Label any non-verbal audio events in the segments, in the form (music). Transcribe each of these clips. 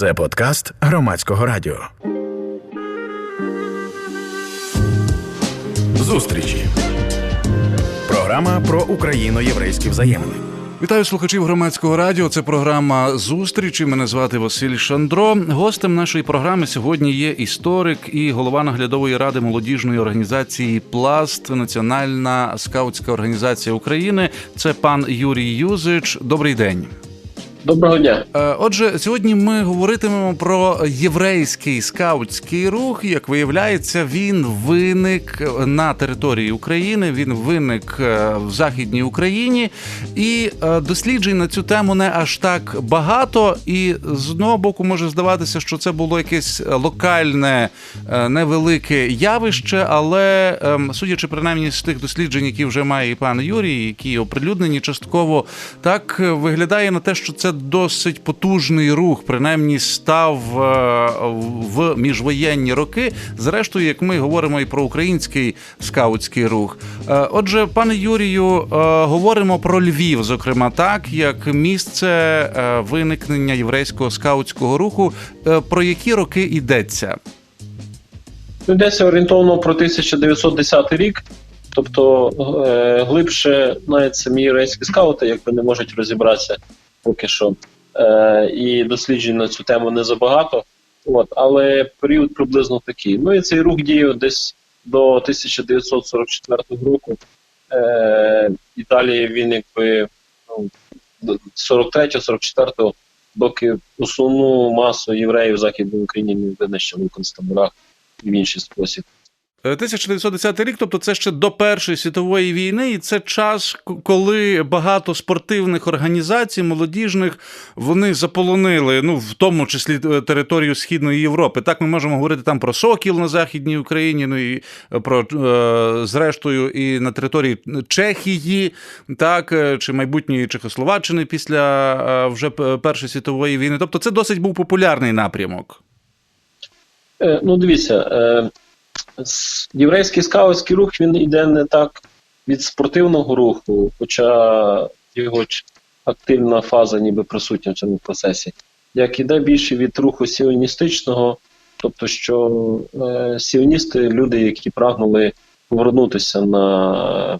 Це подкаст громадського радіо. Зустрічі. Програма про україно-єврейські взаємини. Вітаю слухачів громадського радіо. Це програма зустрічі. Мене звати Василь Шандро. Гостем нашої програми сьогодні є історик і голова наглядової ради молодіжної організації Пласт, Національна скаутська організація України. Це пан Юрій Юзич. Добрий день. Доброго дня. Е, отже, сьогодні ми говоритимемо про єврейський скаутський рух. Як виявляється, він виник на території України. Він виник е, в західній Україні, і е, досліджень на цю тему не аж так багато. І з одного боку може здаватися, що це було якесь локальне невелике явище, але ем, судячи принаймні з тих досліджень, які вже має і пан Юрій, які оприлюднені частково, так виглядає на те, що це досить потужний рух, принаймні став е, в міжвоєнні роки. Зрештою, як ми говоримо і про український скаутський рух. Е, отже, пане Юрію, е, говоримо про Львів, зокрема, так як місце виникнення єврейського скаутського руху. Про які роки йдеться? Йдеться орієнтовно про 1910 рік. Тобто глибше навіть самі єврейські скаути, якби не можуть розібратися поки що. Е, І досліджень на цю тему не забагато. От, Але період приблизно такий. Ну і цей рух діяв десь до 1944 року. Е, І далі він якби ну, 43-44, доки основну масу євреїв в Західній Україні не винищили в концтаборах і в інший спосіб. 1910 рік, тобто це ще до Першої світової війни, і це час, коли багато спортивних організацій, молодіжних, вони заполонили, ну в тому числі е, територію Східної Європи. Так ми можемо говорити там про Сокіл на Західній Україні, ну і е, про е, зрештою і на території Чехії, так чи майбутньої Чехословаччини після вже Першої світової війни. Тобто, це досить був популярний напрямок. Ну, дивіться. Єврейський скаутський рух він йде не так від спортивного руху, хоча його активна фаза ніби присутня в цьому процесі, як іде більше від руху сіоністичного, тобто, що е, сіоністи люди, які прагнули повернутися на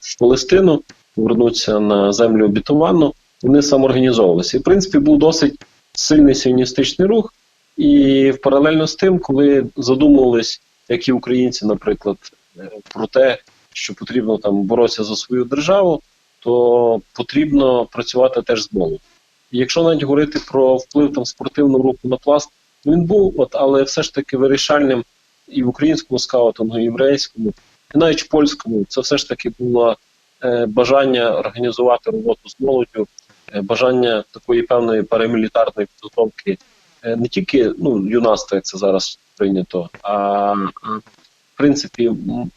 в Палестину, повернутися на землю обітовану, вони самоорганізовувалися. І в принципі був досить сильний сіоністичний рух, і паралельно з тим, коли задумувались як і українці, наприклад, е, про те, що потрібно там боротися за свою державу, то потрібно працювати теж з молоддю. І якщо навіть говорити про вплив там спортивного руху на пласт, він був, от, але все ж таки вирішальним і в українському скаутингу, і в єврейському, і навіть в польському, це все ж таки було е, бажання організувати роботу з молоддю, е, бажання такої певної парамілітарної підготовки, е, не тільки ну, юнацтва, як це зараз прийнято, а в принципі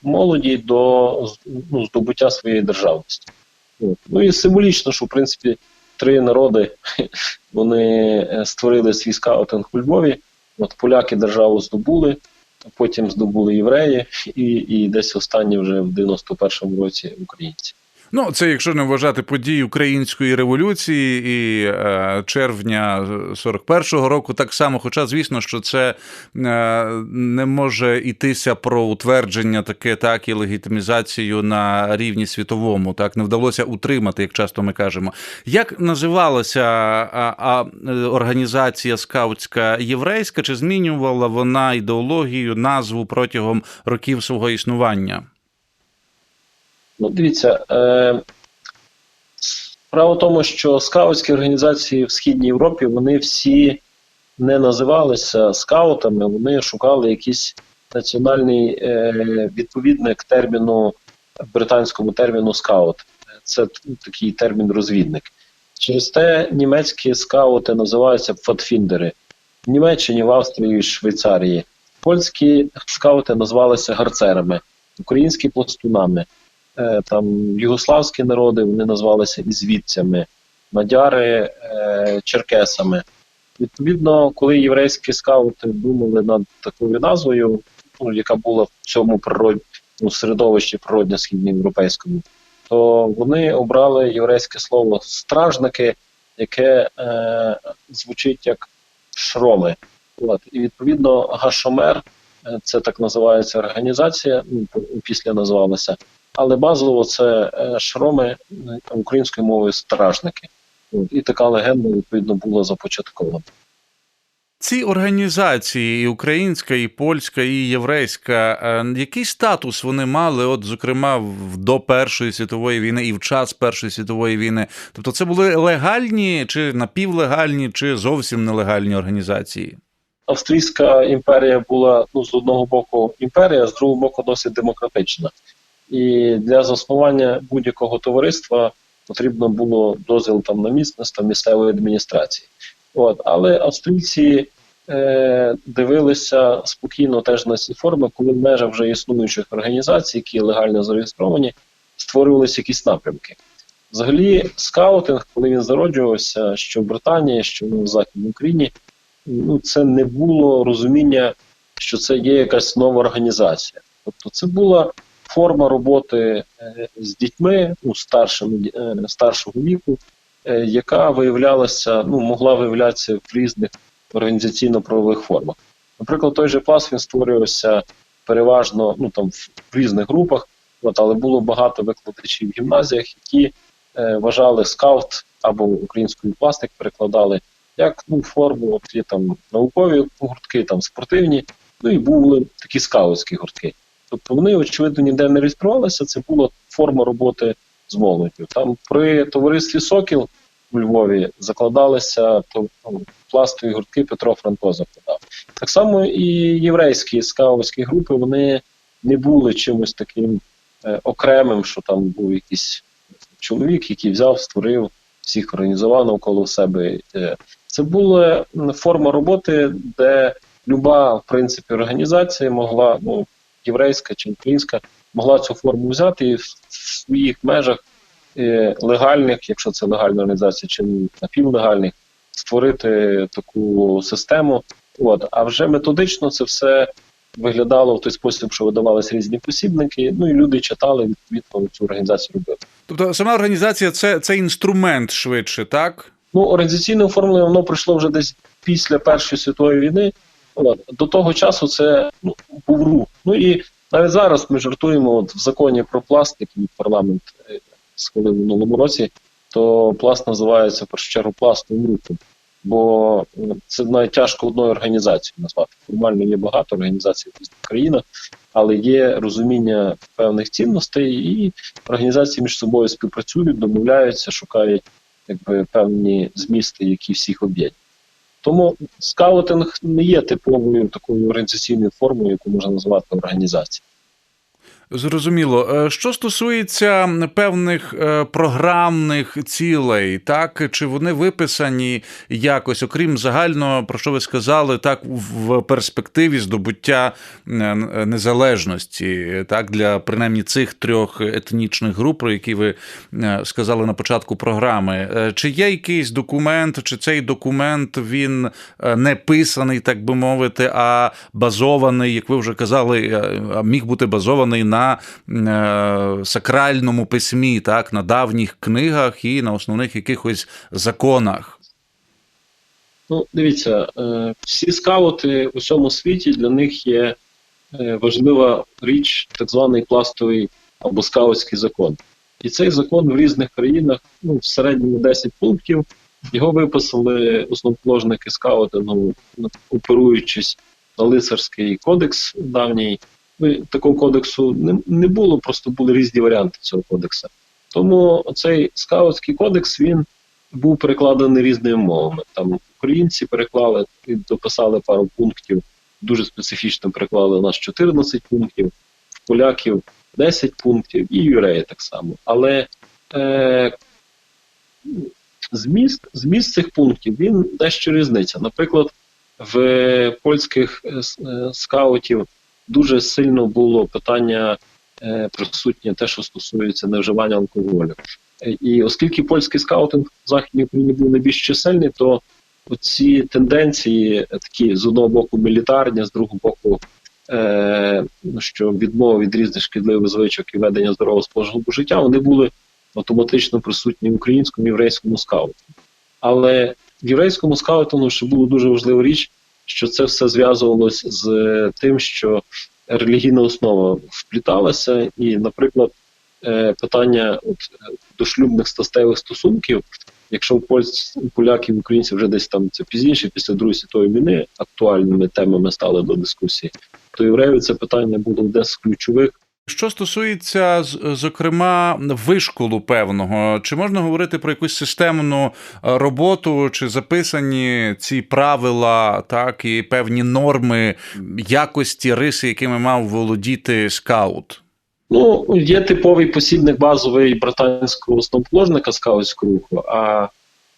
молоді до ну, здобуття своєї державності. Ну і символічно, що в принципі три народи (laughs) вони е, створили свій скаутинг у Львові. От поляки державу здобули, потім здобули євреї, (laughs) і і десь останні вже в 91-му році українці. Ну, це якщо не вважати події української революції і е, червня 41-го року, так само. Хоча, звісно, що це е, не може йтися про утвердження таке, так і легітимізацію на рівні світовому. Так не вдалося утримати, як часто ми кажемо. Як називалася а, а, організація скаутська єврейська? Чи змінювала вона ідеологію, назву протягом років свого існування? Ну, дивіться, е, справа в тому, що скаутські організації в Східній Європі вони всі не називалися скаутами, вони шукали якийсь національний е, відповідник терміну британському терміну скаут. Це такий термін розвідник. Через те німецькі скаути називаються фатфіндери. В Німеччині, в Австрії, в Швейцарії. Польські скаути називалися гарцерами, українські пластунами. Е, там югославські народи вони назвалися ізвідцями, мадяри е, черкесами. Відповідно, коли єврейські скаути думали над такою назвою, ну, яка була в цьому природ... ну, середовищі природньо східноєвропейському, то вони обрали єврейське слово стражники, яке е, звучить як шроми. От, і відповідно Гашомер, е, це так називається організація, ну, після називалася, але базово це е, шроми е, українською мовою стражники. І така легенда відповідно була започаткована. Ці організації, і українська, і польська, і єврейська, е, який статус вони мали, от, зокрема, до Першої світової війни і в час Першої світової війни? Тобто, це були легальні, чи напівлегальні, чи зовсім нелегальні організації? Австрійська імперія була ну, з одного боку імперія, з другого боку досить демократична. І для заснування будь-якого товариства потрібно було дозвіл там на місцевство місцевої адміністрації. От, але австрійці е, дивилися спокійно теж на ці форми, коли в межах вже існуючих організацій, які легально зареєстровані, створювалися якісь напрямки. Взагалі, скаутинг, коли він зароджувався, що в Британії, що в Західній Україні, ну, це не було розуміння, що це є якась нова організація. Тобто це була форма роботи е, з дітьми ну, старшими, е, старшого віку, е, яка виявлялася, ну, могла виявлятися в різних організаційно-правових формах. Наприклад, той же клас він створювався переважно ну, там, в різних групах, от, але було багато викладачів в гімназіях, які е, вважали скаут або українською пластик перекладали як ну, форму, от є там наукові гуртки, там спортивні, ну і були такі скаутські гуртки. Тобто вони, очевидно, ніде не реєструвалися, це була форма роботи з молоддю. Там при товаристві Сокіл у Львові закладалися то, ну, пластові гуртки Петро Франко закладав. Так само і єврейські скаутські групи вони не були чимось таким е, окремим, що там був якийсь чоловік, який взяв, створив, всіх організував навколо себе. Е, це була форма роботи, де люба, в принципі, організація могла, ну, єврейська чи українська, могла цю форму взяти і в своїх межах е, легальних, якщо це легальна організація, чи напівлегальних, створити таку систему. От. А вже методично це все виглядало в той спосіб, що видавалися різні посібники, ну і люди читали, відповідно цю організацію робили. Тобто, сама організація це, це інструмент швидше, так? Ну, організаційне оформлення воно пройшло вже десь після Першої світової війни. До того часу це ну, був рух. Ну і навіть зараз ми жартуємо от, в законі про пласт, який парламент е, схвалив в минулому році, то пласт називається в першу чергу пластовим рухом. Бо е, це навіть тяжко одною організацією назвати. Формально є багато організацій в різних країнах, але є розуміння певних цінностей, і організації між собою співпрацюють, домовляються, шукають якби певні змісти, які всіх об'єднують. Тому скаутинг не є типовою такою організаційною формою, яку можна назвати організацією. Зрозуміло. Е, Що стосується певних е, програмних цілей, так чи вони виписані якось, окрім загального, про що ви сказали, так в перспективі здобуття е, незалежності, так для принаймні цих трьох етнічних груп, про які ви сказали на початку програми. Чи є якийсь документ, чи цей документ він не писаний, так би мовити, а базований, як ви вже казали, міг бути базований на е, сакральному письмі, так, на давніх книгах і на основних якихось законах. Ну, дивіться, е, всі скаути у всьому світі для них є е, важлива річ, так званий пластовий або скаутський закон. І цей закон в різних країнах, ну, в середньому 10 пунктів, його виписали основоположники скаутингу, ну, оперуючись на лицарський кодекс давній. Такого кодексу не, не було, просто були різні варіанти цього кодексу. Тому цей скаутський кодекс він був перекладений різними мовами. Там українці переклали і дописали пару пунктів, дуже специфічно переклали у нас 14 пунктів, в поляків 10 пунктів, і євреї так само. Але е, зміст, зміст цих пунктів він дещо різниця. Наприклад, в польських е, е, скаутів дуже сильно було питання е, присутнє те, що стосується невживання алкоголю. Е, І оскільки польський скаутинг в Західній Україні був найбільш чисельний, то оці тенденції, е, такі з одного боку мілітарні, з другого боку, е, ну, що відмова від різних шкідливих звичок і ведення здорового способу життя, вони були автоматично присутні в українському єврейському скауті. Але в єврейському скаутингу ще була дуже важлива річ, що це все зв'язувалось з тим, що релігійна основа впліталася, і, наприклад, е, питання от, е, дошлюбних статевих стосунків, якщо у польсь- поляків українців вже десь там це пізніше, після Другої світової війни, актуальними темами стали до дискусії, то євреїв це питання було одне з ключових. Що стосується зокрема вишколу певного, чи можна говорити про якусь системну е, роботу, чи записані ці правила, так і певні норми якості риси, якими мав володіти скаут? Ну, є типовий посібник базовий британського основоположника скаутського руху, а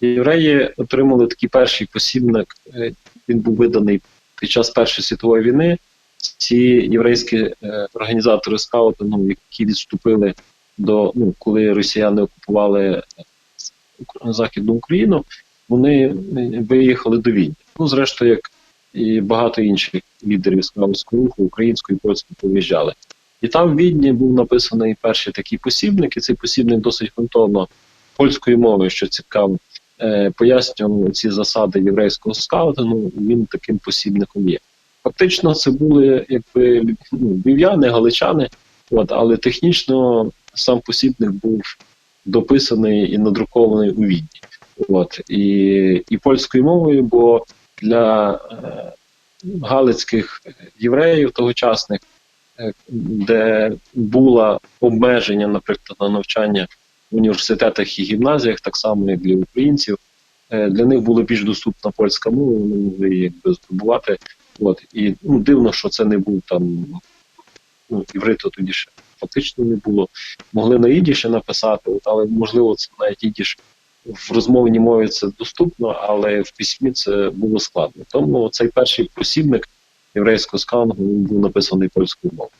євреї отримали такий перший посібник. е, Він був виданий під час Першої світової війни. Ці єврейські е, організатори скауту, ну, які відступили до ну, коли росіяни окупували е, Західну Україну, вони е, виїхали до Відня. Ну, зрештою, як і багато інших лідерів скаутського руху, українського і польського пов'їжджали. І там в Відні був написаний перший такий посібник, і цей посібник досить грунтовно польською мовою, що цікаво, пояснював ці засади єврейського скаутингу, він таким посібником є. Фактично, це були якби ну, львів'яни, галичани, от, але технічно сам посібник був дописаний і надрукований у Відні. От, і, і польською мовою, бо для е, галицьких євреїв тогочасних е, де було обмеження, наприклад, на навчання в університетах і гімназіях, так само як для українців. Е, Для них була більш доступна польська мова, вони могли якби здобувати. От і ну, дивно, що це не був там ну, івриту тоді ще фактично не було. Могли на ідіші написати, от, але можливо, це навіть ідіш в розмовній мові це доступно, але в письмі це було складно. Тому цей перший посібник єврейського він був написаний польською мовою.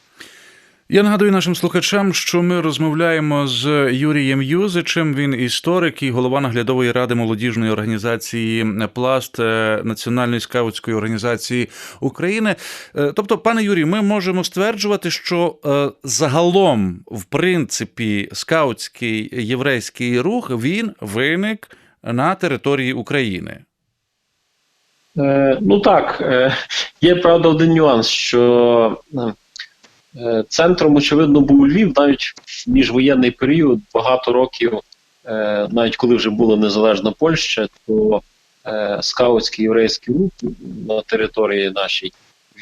Я нагадую нашим слухачам, що ми розмовляємо з Юрієм Юзичем. Він історик і голова наглядової ради молодіжної організації Пласт е, Національної скаутської організації України. Е, Тобто, пане Юрій, ми можемо стверджувати, що е, загалом, в принципі, скаутський єврейський рух він виник на території України. Ну так, є правда один нюанс, що центром, очевидно, був Львів, навіть в міжвоєнний період, багато років, е, навіть коли вже була незалежна Польща, то е, скаутський єврейський рух на території нашій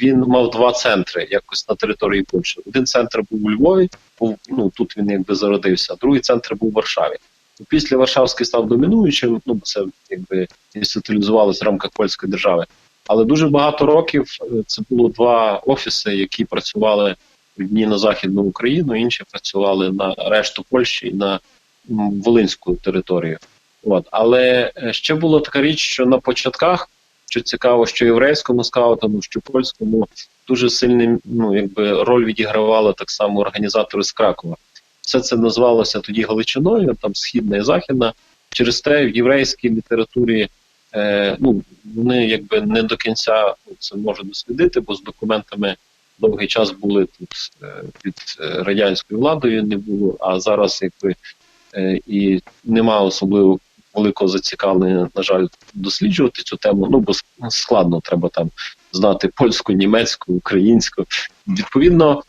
він мав два центри якось на території Польщі. Один центр був у Львові, був ну тут він якби зародився, а другий центр був у Варшаві. Після Варшавський став домінуючим, ну це якби інституалізувалося в рамках польської держави. Але дуже багато років е, це було два офіси, які працювали одні на західну Україну, інші працювали на решту Польщі і на Волинську територію. От але е, ще була така річ, що на початках, що цікаво, що єврейському скаутингу, що польському дуже сильний ну роль відігравали так само організатори з Кракова. Все це називалося тоді Галичиною, там східна і західна. Через те в єврейській літературі е, ну вони якби не до кінця це можуть дослідити, бо з документами довгий час були тут е, під е, радянською владою, не було. А зараз якби е, і нема особливо великого зацікавлення, на жаль, досліджувати цю тему. Ну бо складно треба там знати польську, німецьку, українську. Відповідно,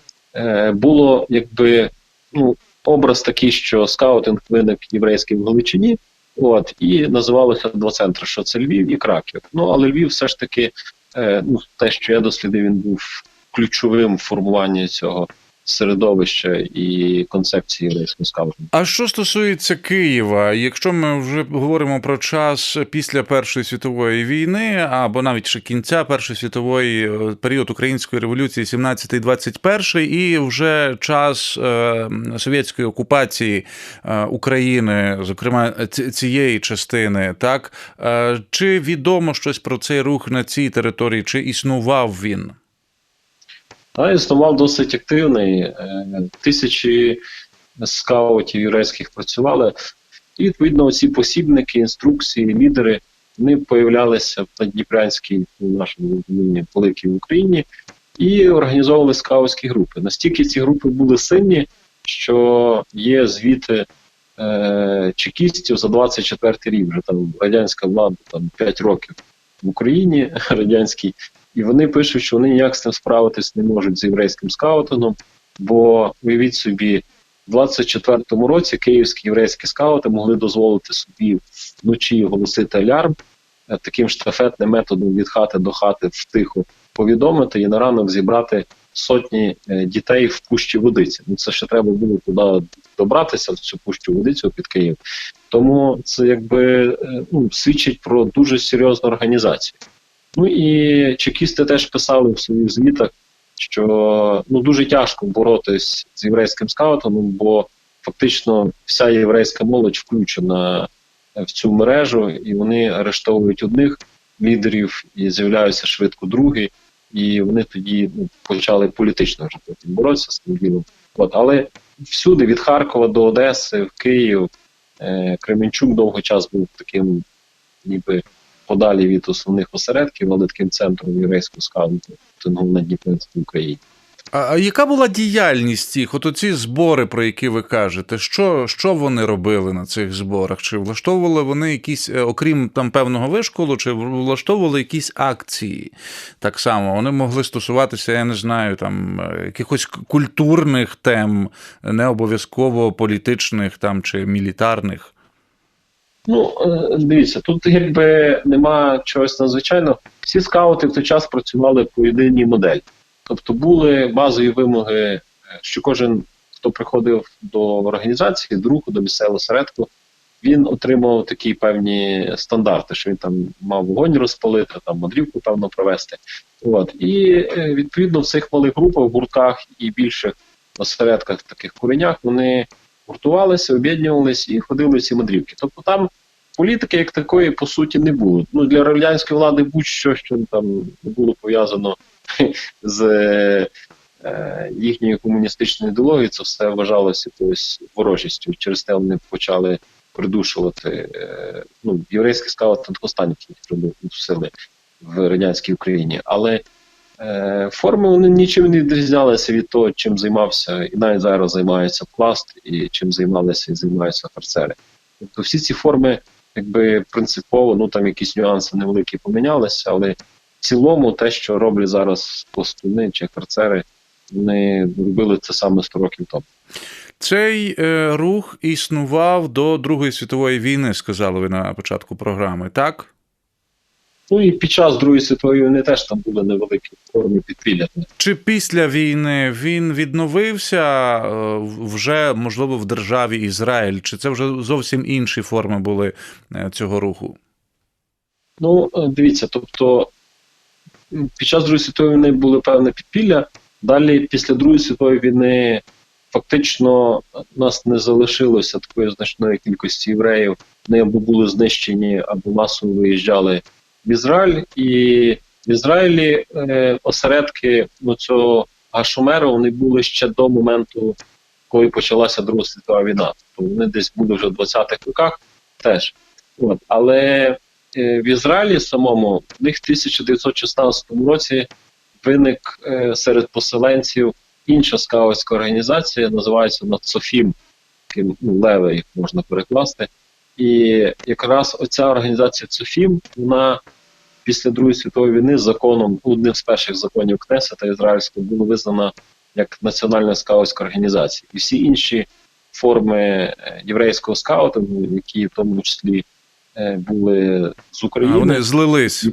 було якби ну образ такий, що скаутинг виник єврейський в Галичині. От і називалося два центри: що це Львів і Краків. Ну але Львів все ж таки, е, ну те, що я дослідив, він був ключовим в формуванні цього середовища і концепції єврейського скаутингу. А що стосується Києва, якщо ми вже говоримо про час після Першої світової війни, або навіть ще кінця Першої світової е, період української революції, 17-21, і вже час е, совєтської окупації е, України, зокрема цієї частини, так Е, чи відомо щось про цей рух на цій території, чи існував він? Та існував досить активний. Е, Тисячі скаутів єврейських працювали. І відповідно ці посібники, інструкції, лідери вони появлялися в Надніпрянській в нашому великій Україні і організовували скаутські групи. Настільки ці групи були сильні, що є звіти е, чекістів за 24 рік. Вже там радянська влада там 5 років в Україні (laughs) радянській, і вони пишуть, що вони ніяк з цим справитись не можуть з єврейським скаутингом, бо уявіть собі. в 24-му році київські єврейські скаути могли дозволити собі вночі оголосити алярм е, таким штафетним методом від хати до хати втиху повідомити і на ранок зібрати сотні е, дітей в пущі водиці. Ну це ще треба було туди добратися в цю пущу водицю під Київ. Тому це якби е, ну, свідчить про дуже серйозну організацію. Ну і чекісти теж писали в своїх звітах, що ну дуже тяжко боротись з єврейським скаутом, бо фактично вся єврейська молодь включена в цю мережу, і вони арештовують одних лідерів і з'являються швидко другі, і вони тоді ну, почали політично вже потім боротися з цим ділом. От, але всюди, від Харкова до Одеси, в Київ, е, Кременчук довгий час був таким, ніби подалі від основних осередків, але таким центром єврейського скаутингу на Дніпринській Україні. А, яка була діяльність їх? От оці збори, про які ви кажете, що, що вони робили на цих зборах? Чи влаштовували вони якісь, е, окрім там певного вишколу, чи влаштовували якісь акції? Так само вони могли стосуватися, я не знаю, там е, якихось культурних тем, не обов'язково політичних там чи мілітарних. Ну, е, дивіться, тут якби нема чогось надзвичайного. Всі скаути в той час працювали по єдиній моделі. Тобто були базові вимоги, е, що кожен, хто приходив до організації, до руху, до місцевого середку, він отримав такі певні стандарти, що він там мав вогонь розпалити, там мандрівку певно провести. От. І е, відповідно в цих малих групах, гуртках і більших осередках, таких куренях, вони гуртувалися, об'єднувалися і ходили в ці мандрівки. Тобто там політики як такої по суті не було. Ну для радянської влади будь-що що там було пов'язано (laughs) з е, їхньою комуністичною ідеологією, це все вважалося якоюсь ворожістю. Через те вони почали придушувати е, ну, єврейський скаут останніх сили в радянській Україні. Але е, форми вони нічим не відрізнялися від того, чим займався, і навіть зараз займається пласт, і чим займалися і займаються харцери. Тобто всі ці форми, якби принципово, ну там якісь нюанси невеликі помінялися, але в цілому, те, що роблять зараз пластуни чи харцери, вони робили це саме 100 років тому. Цей е, рух існував до Другої світової війни, сказали ви на початку програми, так? Ну і під час Другої світової війни теж там були невеликі форми підпілля. Чи після війни він відновився е, вже, можливо, в державі Ізраїль? Чи це вже зовсім інші форми були е, цього руху? Ну, е, дивіться, тобто під час Другої світової війни були певне підпілля. Далі, після Другої світової війни, фактично нас не залишилося такої значної кількості євреїв. Вони або були знищені, або масово виїжджали в Ізраїль. І в Ізраїлі е, осередки ну, цього Гашумеру вони були ще до моменту, коли почалася Друга світова війна. Тобто вони десь були вже в 20-х роках теж. От. Але в Ізраїлі самому в них в 1916 році виник е, серед поселенців інша скаутська організація, називається Нацофім, ну, леве їх можна перекласти. І якраз оця організація Цофім, вона після Другої світової війни законом, одним з перших законів Кнесета ізраїльського, була визнана як національна скаутська організація. І всі інші форми е, єврейського скаутингу, які в тому числі Е, були з України. А Вони злились.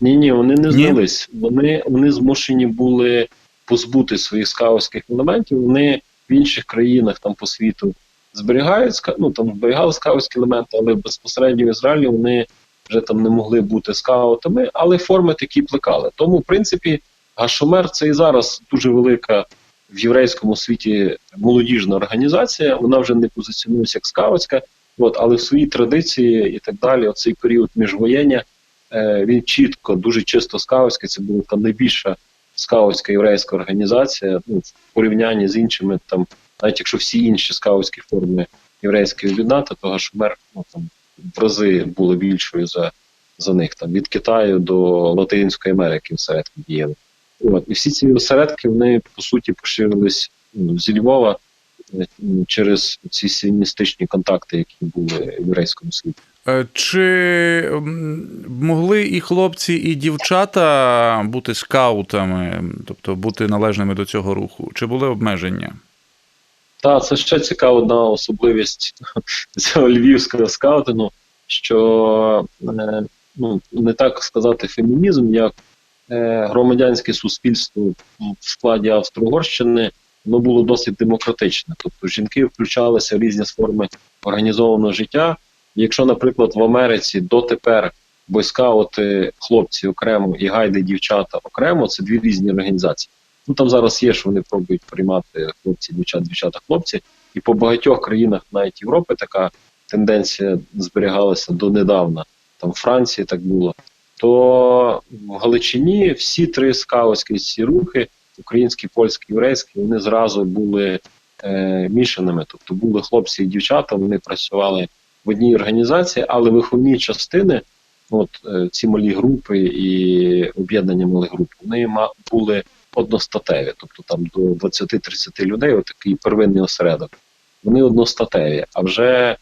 Ні, ні, вони не злились. Вони вони змушені були позбути своїх скаутських елементів. Вони в інших країнах там по світу зберігають ну там зберігали скаутські елементи, але безпосередньо в Ізраїлі вони вже там не могли бути скаутами, але форми такі плекали. Тому, в принципі, Гашомер це і зараз дуже велика в єврейському світі молодіжна організація. Вона вже не позиціонується як скаутська. От, але в своїй традиції і так далі, оцей період міжвоєння, е, він чітко, дуже чисто скаутський, це була там найбільша скаутська єврейська організація, ну, в порівнянні з іншими, там, навіть якщо всі інші скаутські форми єврейської об'єднати, то Гашумер ну, там, в рази було більшою за за них, там, від Китаю до Латинської Америки осередки діяли. От, І всі ці осередки вони по суті поширились ну, зі Львова через ці сіоністичні контакти, які були в єврейському світі. Е, Чи могли і хлопці, і дівчата бути скаутами, тобто бути належними до цього руху? Чи були обмеження? Та це ще цікава одна особливість (laughs) цього львівського скаутингу, що е, ну, не так сказати фемінізм, як е, громадянське суспільство в складі Австро-Угорщини, воно було досить демократичне. Тобто жінки включалися в різні форми організованого життя. Якщо, наприклад, в Америці дотепер бойскаути хлопці окремо і гайди дівчата окремо, це дві різні організації. Ну там зараз є, що вони пробують приймати хлопці, дівчат, дівчата, хлопці. І по багатьох країнах, навіть Європи, така тенденція зберігалася донедавна. Там в Франції так було. То в Галичині всі три скаутські ці рухи, український, польський, єврейський, вони зразу були е, мішаними. Тобто були хлопці і дівчата, вони працювали в одній організації, але виховні частини, от е, ці малі групи і об'єднання малих груп, вони ма- були одностатеві, тобто там до 20-30 людей, отакий первинний осередок. Вони одностатеві. А вже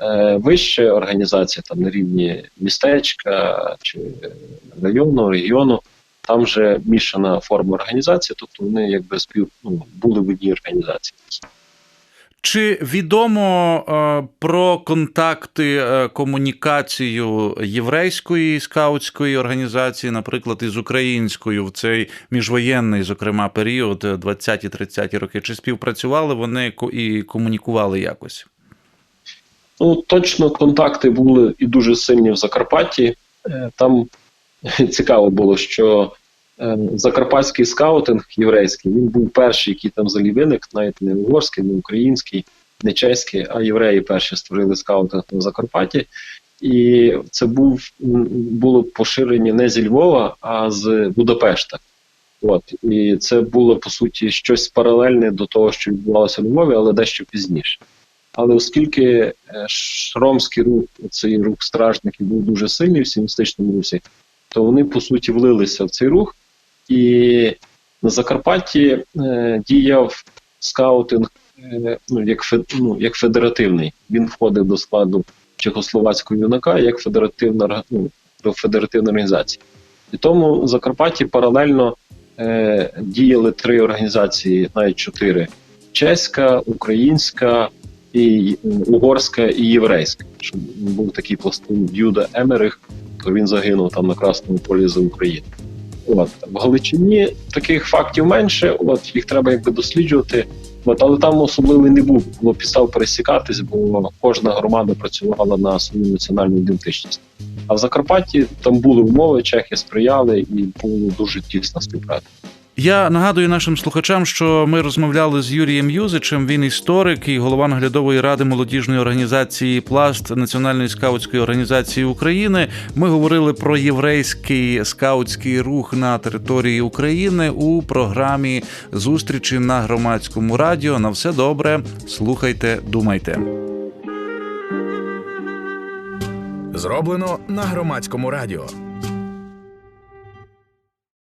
е, вища організація там на рівні містечка чи району, регіону, там вже мішана форма організації, тобто вони якби спів ну, були в одній організації. Чи відомо е, про контакти, е, комунікацію єврейської скаутської організації, наприклад, із українською в цей міжвоєнний, зокрема, період е, 20-30 роки? Чи співпрацювали вони і комунікували якось? Ну, точно контакти були і дуже сильні в Закарпатті. Е, Там (laughs) цікаво було, що е, закарпатський скаутинг єврейський він був перший, який там взагалі виник, навіть не угорський, не український, не чеський, а євреї перші створили скаутинг на Закарпатті. І це був було поширення не зі Львова, а з Будапешта. От і це було по суті щось паралельне до того, що відбувалося в Львові, але дещо пізніше. Але оскільки е, шромський рух, цей рух стражників був дуже сильний в сіоністичному русі, то вони по суті влилися в цей рух, і на Закарпатті е, діяв скаутинг е, ну, як, фе- ну, як федеративний. Він входив до складу чехословацького юнака як федеративна, ну, до федеративної організації. І тому в Закарпатті паралельно е, діяли три організації, навіть чотири: чеська, українська і е, угорська і єврейська. Був такий пластун Юда Емерих, то він загинув там на Красному полі за Україну. От в Галичині таких фактів менше, от їх треба якби досліджувати. От, але там особливо не був, було підстав пересікатись, бо кожна громада працювала на свою національну ідентичність. А в Закарпатті там були умови, чехи сприяли і було дуже тісна співпраця. Я нагадую нашим слухачам, що ми розмовляли з Юрієм Юзичем. Він історик і голова наглядової ради молодіжної організації Пласт Національної скаутської організації України. Ми говорили про єврейський скаутський рух на території України у програмі зустрічі на громадському радіо. На все добре. Слухайте, думайте. Зроблено на громадському радіо.